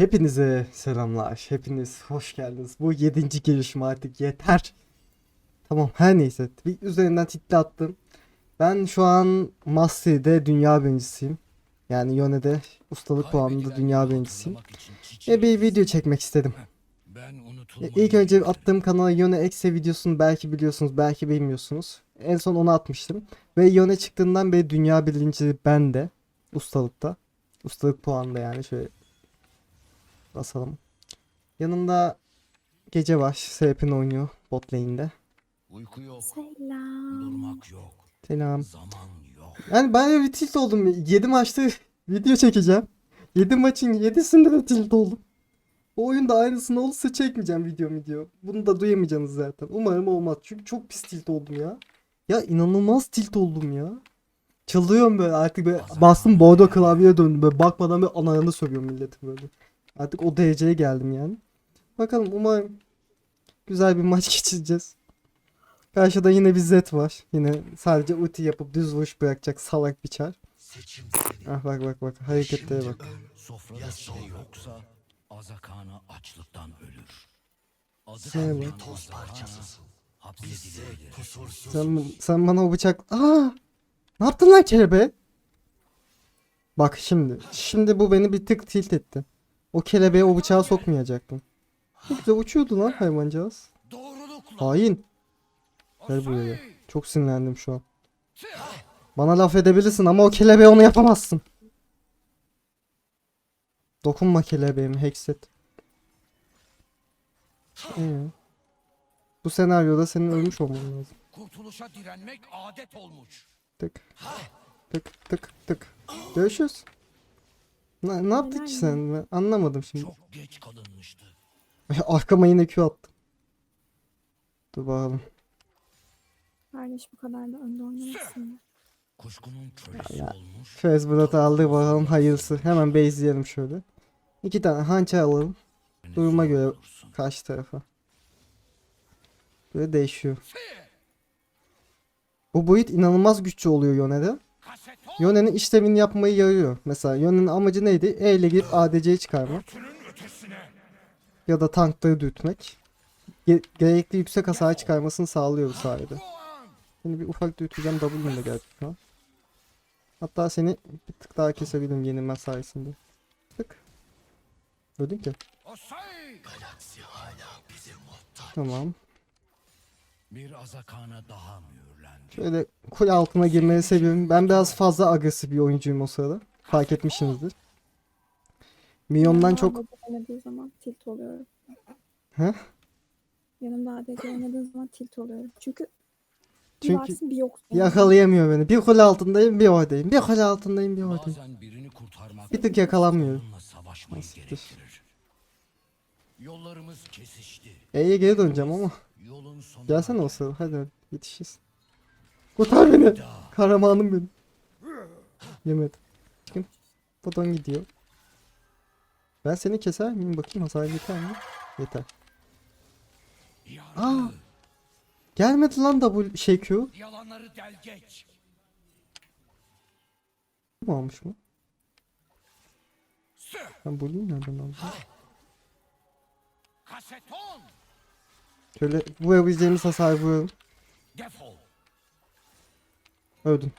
Hepinize selamlar. Hepiniz hoş geldiniz. Bu yedinci girişim artık yeter. Tamam her neyse. Bir üzerinden title attım. Ben şu an Mastery'de dünya birincisiyim. Yani Yone'de ustalık puanında dünya birincisiyim. Ve bir video çekmek istedim. Ben E. İlk önce attığım kanala Yone Exe videosunu belki biliyorsunuz belki bilmiyorsunuz. En son onu atmıştım. Ve Yone çıktığından beri dünya birinci ben de. Ustalıkta. Ustalık puanında yani şöyle basalım. Yanımda Gece var. Serpin oynuyor bot lane'de. Uyku yok, Selam. durmak yok, Selam. zaman yok. Yani ben bir tilt oldum. 7 maçta video çekeceğim. 7 maçın 7'sinde de tilt oldum. O oyunda aynısını olursa çekmeyeceğim video video. Bunu da duyamayacaksınız zaten. Umarım olmaz. Çünkü çok pis tilt oldum ya. Ya inanılmaz tilt oldum ya. Çıldırıyorum böyle artık böyle bastım bordo klavyeye döndüm. Böyle bakmadan böyle analarını sövüyorum milleti böyle. Artık o dereceye geldim yani. Bakalım umarım güzel bir maç geçireceğiz. Karşıda yine bir Zed var. Yine sadece ulti yapıp düz vuruş bırakacak salak bir çar. Ah bak bak bak hareketlere bak. Sofrada şey yoksa Azakana açlıktan ölür. Kalmayan bak. Azakana hapsedilebilir. Sen, sen bana o bıçak... Aa! Ne yaptın lan kelebe? Bak şimdi. Şimdi bu beni bir tık tilt etti. O kelebeğe o bıçağı sokmayacaktım. Ne güzel uçuyordu lan hayvancağız. Hain. Gel buraya. Çok sinirlendim şu an. Bana laf edebilirsin ama o kelebeğe onu yapamazsın. Dokunma kelebeğime Hexet. Ee, bu senaryoda senin ölmüş olman lazım. Kurtuluşa direnmek adet olmuş. Tık. Tık tık tık. Görüşürüz. Ne, ne yaptık ki sen? Ben anlamadım şimdi. Çok geç kalınmıştı. Arkama yine Q attım. Dur bakalım. Kardeş bu kadar da önde oynamasın ya. Kuşkunun kölesi olmuş. Fezbrat'ı aldık bakalım hayırlısı. Hemen base'leyelim şöyle. İki tane hançer alalım. Duruma göre karşı tarafa. Böyle değişiyor. Bu boyut inanılmaz güçlü oluyor Yone'de. Yone'nin işlemini yapmayı yarıyor. Mesela Yone'nin amacı neydi? E ile girip ADC'yi çıkarmak. Ya da tankları dürtmek. Ge- gerekli yüksek hasar çıkarmasını sağlıyor bu sayede. Şimdi bir ufak dürteceğim W'nun da geldi şu an. Hatta seni bir tık daha kesebilirim yenilmez sayesinde. Tık. Öldün ki. Tamam. Bir Azakana daha mühürlendi. Şöyle kule altına girmeyi seviyorum. Ben biraz fazla agresif bir oyuncuyum o sırada. Fark etmişsinizdir. Minyondan çok... Oynadığı zaman tilt oluyorum. He? Yanımda ADC oynadığı zaman tilt oluyorum. Çünkü bir Çünkü varsın bir yoksun. Yakalayamıyor beni. Bir kule altındayım bir oradayım. Bir kule altındayım bir oradayım. Bazen birini kurtarmak Bir tık yakalanmıyorum. onunla savaşmayı Nasıldır? gerektirir. Yollarımız kesişti. E'ye geri döneceğim ama. Yolun sonu. Gelsene o sırada hadi hadi yetişiriz. Kurtar beni. Kahramanım benim. Yemedim. Çıkın. Buradan gidiyor. Ben seni keser miyim? Bakayım hasar yeter mi? Yeter. Aa! Gelmedi lan da bu şey Q. Yalanları del geç. mu almış mı? Ben Blue'yu nereden aldım? Kaseton! Şöyle vurabileceğimiz hasar. Defol. Öldüm.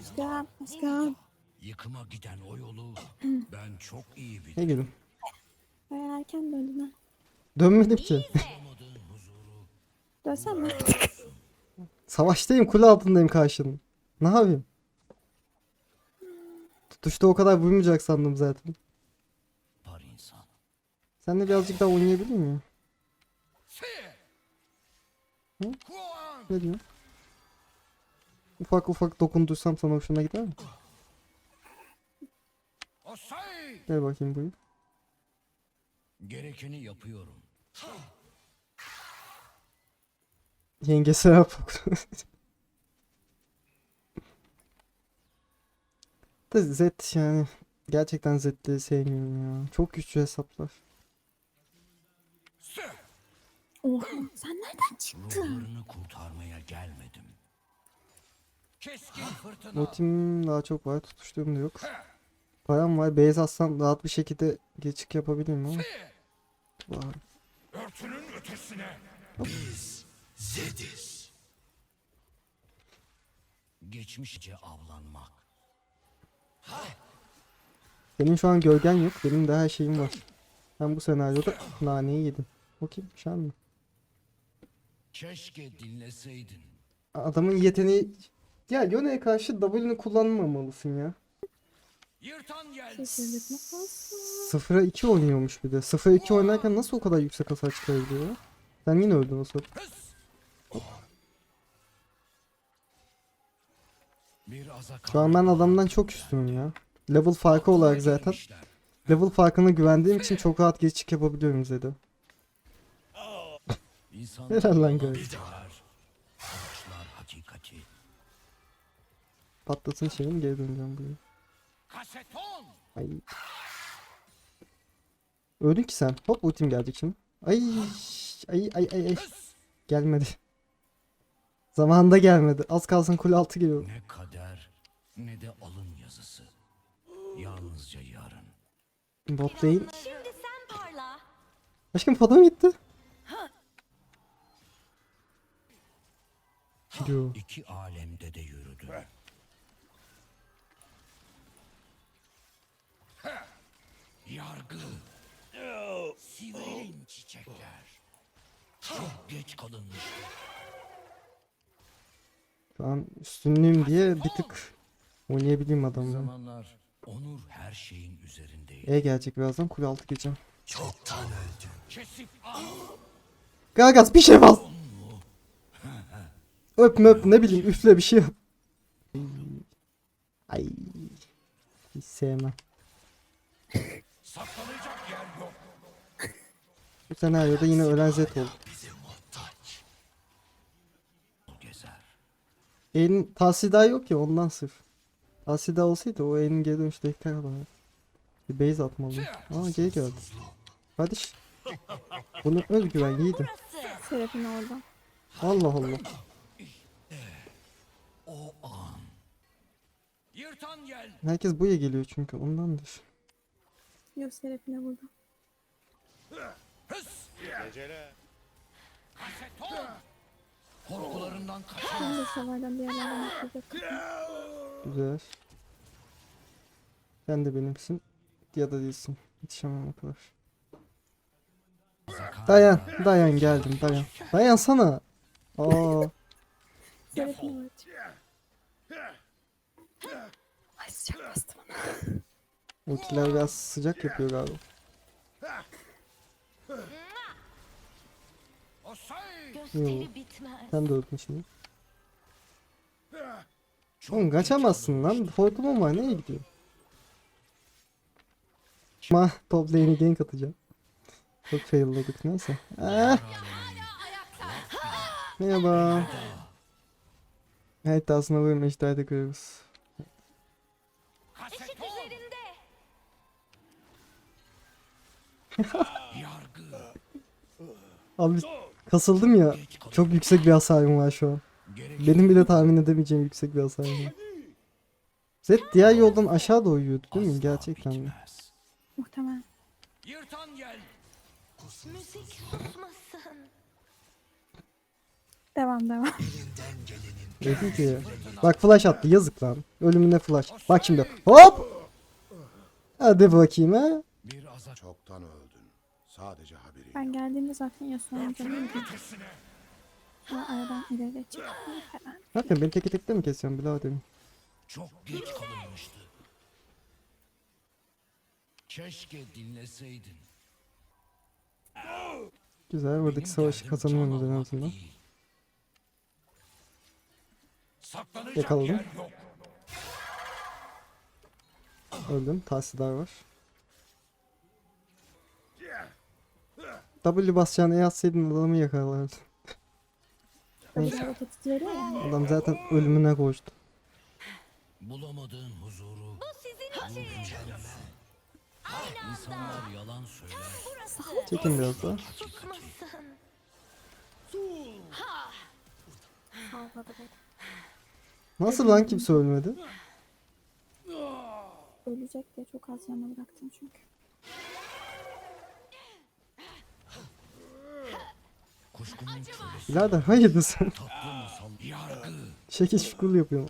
Aşkım, aşkım. Yıkıma giden o yolu ben çok iyi Ne bilirim. gülüm? Bayağı erken döndün ha. Dönmedim ki. Dönsem mi? Savaştayım kule altındayım karşının. Ne yapayım? Tutuşta o kadar vurmayacak sandım zaten. Sen de birazcık daha oynayabilir miyim? Hı? Ne diyor? Ufak ufak dokundursam sana hoşuna gider mi? Gel bakayım buyur. Gerekeni yapıyorum. Yengesi yap. da Z yani. Gerçekten Z'leri sevmiyorum ya. Çok güçlü hesaplar. Oha sen nereden çıktın? Ruhlarını kurtarmaya gelmedim. Keskin fırtına. Ultim daha çok var. Tutuştuğum da yok. Param var. Beyaz atsam rahat bir şekilde geçik yapabilirim ama. Var. Örtünün ötesine. Biz Zediz. Geçmişçe avlanmak. Senin şu an gölgen yok. Benim de her şeyim var. Ben bu senaryoda naneyi yedim. O kim? Şen mi? Keşke dinleseydin. Adamın yeteneği... Ya Yone'ye karşı W'ni kullanmamalısın ya. Yırtan fazla? 0'a 2 oynuyormuş bir de. 0'a 2 oynarken nasıl o kadar yüksek hasar çıkarabiliyor? Sen yine öldün o sırada. Şu an ben adamdan çok üstünüm ya. Level farkı olarak zaten. Level farkına güvendiğim için çok rahat geçik yapabiliyorum Zed'e. İnsanlar Helal lan söyler, Savaşlar hakikati. Patlasın şeyim geri döneceğim buraya. Kaseton. Ay. Öldün ki sen. Hop ultim gelecek şimdi. Ay. Ay ay ay ay. Gelmedi. Zamanında gelmedi. Az kalsın kule altı geliyor. Ne kader ne de alın yazısı. Yalnızca yarın. Bot lane. Şimdi sen parla. Aşkım fadam gitti. Gidiyor. İki alemde de yürüdü. Yargı. Siverin çiçekler. Çok geç kalınmış. Şu an üstünlüğüm diye bir tık oynayabileyim adamla. zamanlar onur her şeyin üzerindeydi. E gelecek birazdan kule altı geçeceğim. Çoktan öldü. Kesip al. Gagas bir şey bas. öp ne bileyim üfle bir şey yap. Ay. Hiç sevmem. Saklanacak yer yok. Bu senaryoda yine ölen Z oldu. Elin tahsida yok ya ondan sırf. Tahsida olsaydı o elin geri dönüşte ihtiyar var. Bir base atmalı. Aa geri geldi. Kardeş. Bunu özgüven yiğidim. Serafin orada. Allah Allah. O an. Yırtan yel. Herkes buraya geliyor çünkü ondandır. Yok Serafine burada. Hıs. Kaseton. Korkularından. Ben de savardan bir yerlerden atlayacak. Güzel. Sen de benimsin. Ya da değilsin. Yetişemem o kadar. Dayan. Dayan geldim dayan. Dayan sana. Aa. Serafine var. Ay sıcak bastı bana. Ultiler biraz sıcak yapıyor galiba. Gösteri bitmez. Sen de öldün şimdi. Çok Oğlum kaçamazsın lan. Hortumum var. Nereye gidiyor? Ma top lane'e gank atacağım. Çok failladık neyse. Ah. Merhaba. Evet aslında görüyoruz. Işık Kaseton. üzerinde. Yargı. Abi kasıldım ya. Çok yüksek bir hasarım var şu an. Benim bile tahmin edemeyeceğim yüksek bir hasarım var. Zed diğer yoldan aşağı doğru yürüdü değil mi? Gerçekten mi? Muhtemelen. Yırtan yel. Müzik susmasın. Devam devam. Dedi ki. Bak flash attı yazık lan. Ölümüne flash. Bak şimdi. Hop. Hadi bakayım ha. Çoktan öldün. Sadece haberin Ben geldiğimde zaten Yasuo'nun canı Ötesine. Ama aradan ileri çıktı falan. Ne yapıyorsun? Beni teke tekte mi kesiyorsun biraderim? Çok geç kalınmıştı. Keşke dinleseydin. Güzel. Buradaki savaşı can en azından. değil. Saklanacak Yakaladım. yer yok. Öldüm. Tahsidar var. W basacağını atsaydın adamı yakalardı. Neyse. Adam zaten ölümüne koştu. Bulamadığın huzuru. Bu sizin için. İnsanlar yalan söyler. Çekin biraz daha. Susmasın. Sağladı beni. Nasıl lan kimse ölmedi? Ölecek diye çok az yana bıraktım çünkü. Kuşkumun kölesi. Birader hayırdır sen? Tatlı masal. Yargı. Şekil şukul yapıyorum.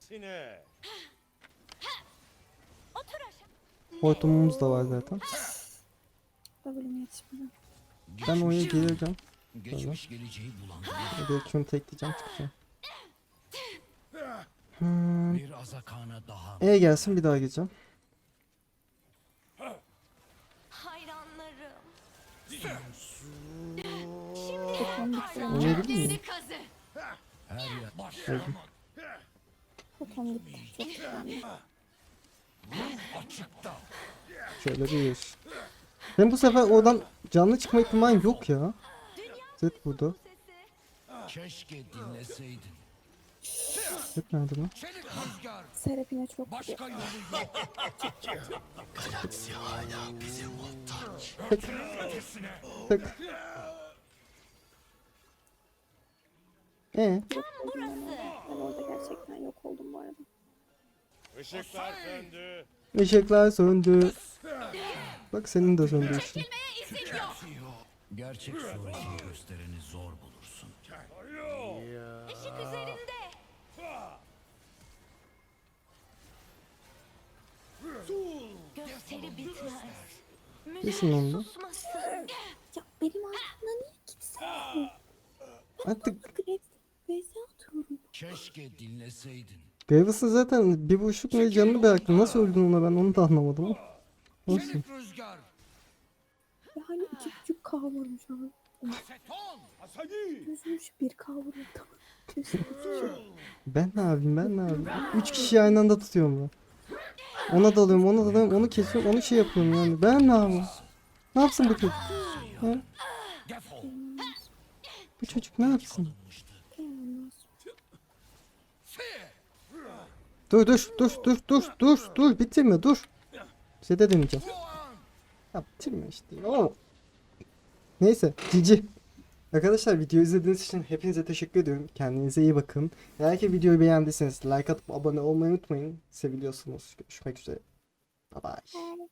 Sine. Otur aşağı. Hortumumuz da var zaten. W'm yetişmedi. Ben oraya Geçmiş- gireceğim. Geçmiş geleceği bulandırır. Belki şunu tekleyeceğim çıkacağım. Hmm. Bir azakana daha. E gelsin bir daha gireceğim. Hayranlarım. Gitti. Oynayabilir miyim? kazı. Her yer başlamak. Totem gitti. Çok güzel. Açıkta. Şöyle bir. Hem bu sefer oradan canlı çıkma ihtimali yok ya. Zed burada. Keşke dinleseydin. Zed nerede lan? Serapine çok Başka yolu yok. Tık. E Burası. Ben orada gerçekten yok oldum bu arada. Işıklar söndü. ışıklar söndü. Bak senin de söndü işte. Gerçek suretini göstereni zor Onu. susmasın. Ya benim aklımda niye gitsin? Artık Graves'e atıyorum. Keşke dinleseydin. Graves'ın zaten bir buçuk ne canını bıraktı. Nasıl öldün ona ben onu da anlamadım. ama. Nasıl? Rüzgar. Ve hani iki buçuk K vurmuş abi. Aseton. Bir K. Ben ne yapayım ben ne yapayım? Üç kişiyi aynı anda tutuyorum ben. Ona dalıyorum ona dalıyorum onu kesiyorum onu şey yapıyorum yani. Ben ne yapayım? Ne yapsın bu çocuk? Bu çocuk ne yapsın? Dur dur dur dur dur dur dur bitirme dur. Size de deneyeceğim. Ya bitirme işte. Oo. Neyse cici. Arkadaşlar video izlediğiniz için hepinize teşekkür ediyorum. Kendinize iyi bakın. Eğer ki videoyu beğendiyseniz like atıp abone olmayı unutmayın. Seviliyorsunuz. Görüşmek üzere. Bye bye.